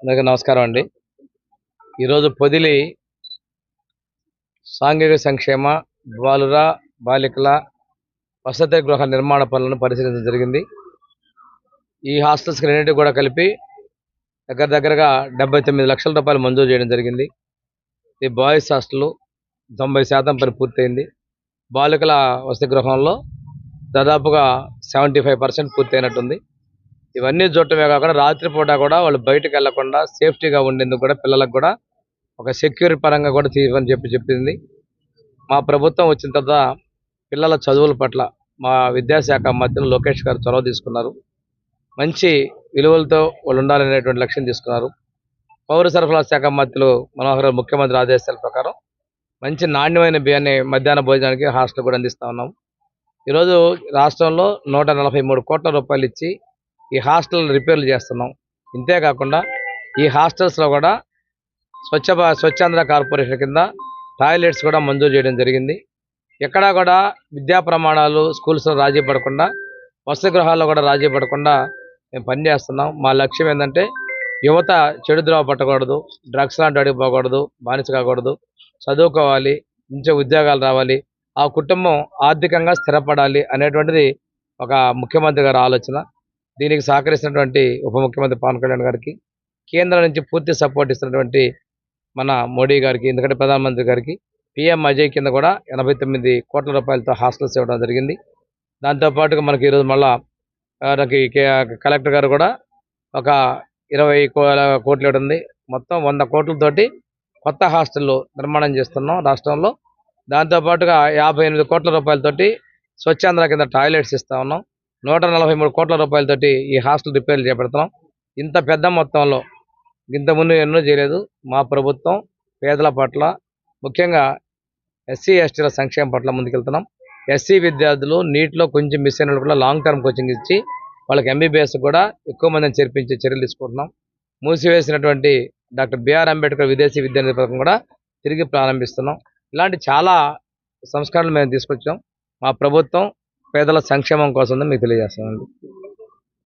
అందరికీ నమస్కారం అండి. ఈరోజు పొదిలి సాంఘిక సంక్షేమ బాలుర బాలికల వసతి గృహ నిర్మాణ పనులను పరిశీలించడం జరిగింది. ఈ హాస్టల్స్కి రెండింటి కూడా కలిపి దగ్గర దగ్గరగా డెబ్బై తొమ్మిది లక్షల రూపాయలు మంజూరు చేయడం జరిగింది. ఈ బాయ్స్ హాస్టల్ తొంభై శాతం పని పూర్తయింది. బాలికల వసతి గృహంలో దాదాపుగా సెవెంటీ ఫైవ్ పర్సెంట్ పూర్తయినట్టుంది. ఇవన్నీ చూడటమే కాకుండా రాత్రిపూట కూడా వాళ్ళు బయటకు వెళ్ళకుండా సేఫ్టీగా ఉండేందుకు కూడా పిల్లలకు కూడా ఒక సెక్యూరిటీ పరంగా కూడా తీయమని చెప్పి చెప్పింది. మా ప్రభుత్వం వచ్చిన తర్వాత పిల్లల చదువుల పట్ల మా విద్యాశాఖ మధ్యలో లోకేష్ గారు చొరవ తీసుకున్నారు. మంచి విలువలతో వాళ్ళు ఉండాలనేటువంటి లక్ష్యం తీసుకున్నారు. పౌర సరఫరా శాఖ మధ్యలో మనోహర్ ముఖ్యమంత్రి ఆదేశాల ప్రకారం మంచి నాణ్యమైన బియ్యాన్ని మధ్యాహ్న భోజనానికి హాస్టల్ కూడా అందిస్తూ ఉన్నాం. ఈరోజు రాష్ట్రంలో నూట నలభై మూడు కోట్ల రూపాయలు ఇచ్చి ఈ హాస్టల్ రిపేర్లు చేస్తున్నాం. ఇంతేకాకుండా ఈ హాస్టల్స్లో కూడా స్వచ్ఛ స్వచ్ఛాంధ్ర కార్పొరేషన్ కింద టాయిలెట్స్ కూడా మంజూరు చేయడం జరిగింది. ఎక్కడా కూడా విద్యా ప్రమాణాలు స్కూల్స్లో రాజీ పడకుండా వసతిగృహాల్లో కూడా రాజీ పడకుండా మేము పనిచేస్తున్నాం మా లక్ష్యం ఏంటంటే యువత చెడు ద్రోవ పట్టకూడదు డ్రగ్స్ లాంటి అడిగి పోకూడదు బానిస కాకూడదు చదువుకోవాలి మంచి ఉద్యోగాలు రావాలి ఆ కుటుంబం ఆర్థికంగా స్థిరపడాలి అనేటువంటిది ఒక ముఖ్యమంత్రి గారి ఆలోచన. దీనికి సహకరిస్తున్నటువంటి ఉప ముఖ్యమంత్రి పవన్ కళ్యాణ్ గారికి కేంద్రం నుంచి పూర్తి సపోర్ట్ ఇస్తున్నటువంటి మన మోడీ గారికి ఎందుకంటే ప్రధానమంత్రి గారికి పిఎం అజయ్ కింద కూడా ఎనభై తొమ్మిది కోట్ల రూపాయలతో హాస్టల్స్ ఇవ్వడం జరిగింది. దాంతోపాటుగా మనకి ఈరోజు మళ్ళా మనకి కలెక్టర్ గారు కూడా ఒక ఇరవై కోట్లు ఉంది. మొత్తం వంద కోట్లతోటి కొత్త హాస్టల్లో నిర్మాణం చేస్తున్నాం రాష్ట్రంలో. దాంతోపాటుగా యాభై ఎనిమిది కోట్ల రూపాయలతోటి స్వచ్ఛాంధ్ర కింద టాయిలెట్స్ ఇస్తా ఉన్నాం. నూట నలభై మూడు కోట్ల రూపాయలతోటి ఈ హాస్టల్ రిపేర్లు చేపడుతున్నాం. ఇంత పెద్ద మొత్తంలో ఇంతకుముందు ఎన్నో చేయలేదు. మా ప్రభుత్వం పేదల పట్ల ముఖ్యంగా ఎస్సీ ఎస్టీల సంక్షేమం పట్ల ముందుకెళ్తున్నాం. ఎస్సీ విద్యార్థులు నీటిలో కొంచెం మిస్ అయిన కూడా లాంగ్ టర్మ్ కోచింగ్ ఇచ్చి వాళ్ళకి ఎంబీబీఎస్ కూడా ఎక్కువ మందిని చేర్పించే చర్యలు తీసుకుంటున్నాం. మూసివేసినటువంటి డాక్టర్ బిఆర్ అంబేద్కర్ విదేశీ విద్యా నిధి పథకం కూడా తిరిగి ప్రారంభిస్తున్నాం. ఇలాంటి చాలా సంస్కరణలు మేము తీసుకొచ్చాం. మా ప్రభుత్వం పేదల సంక్షేమం కోసం మీకు తెలియజేస్తామండి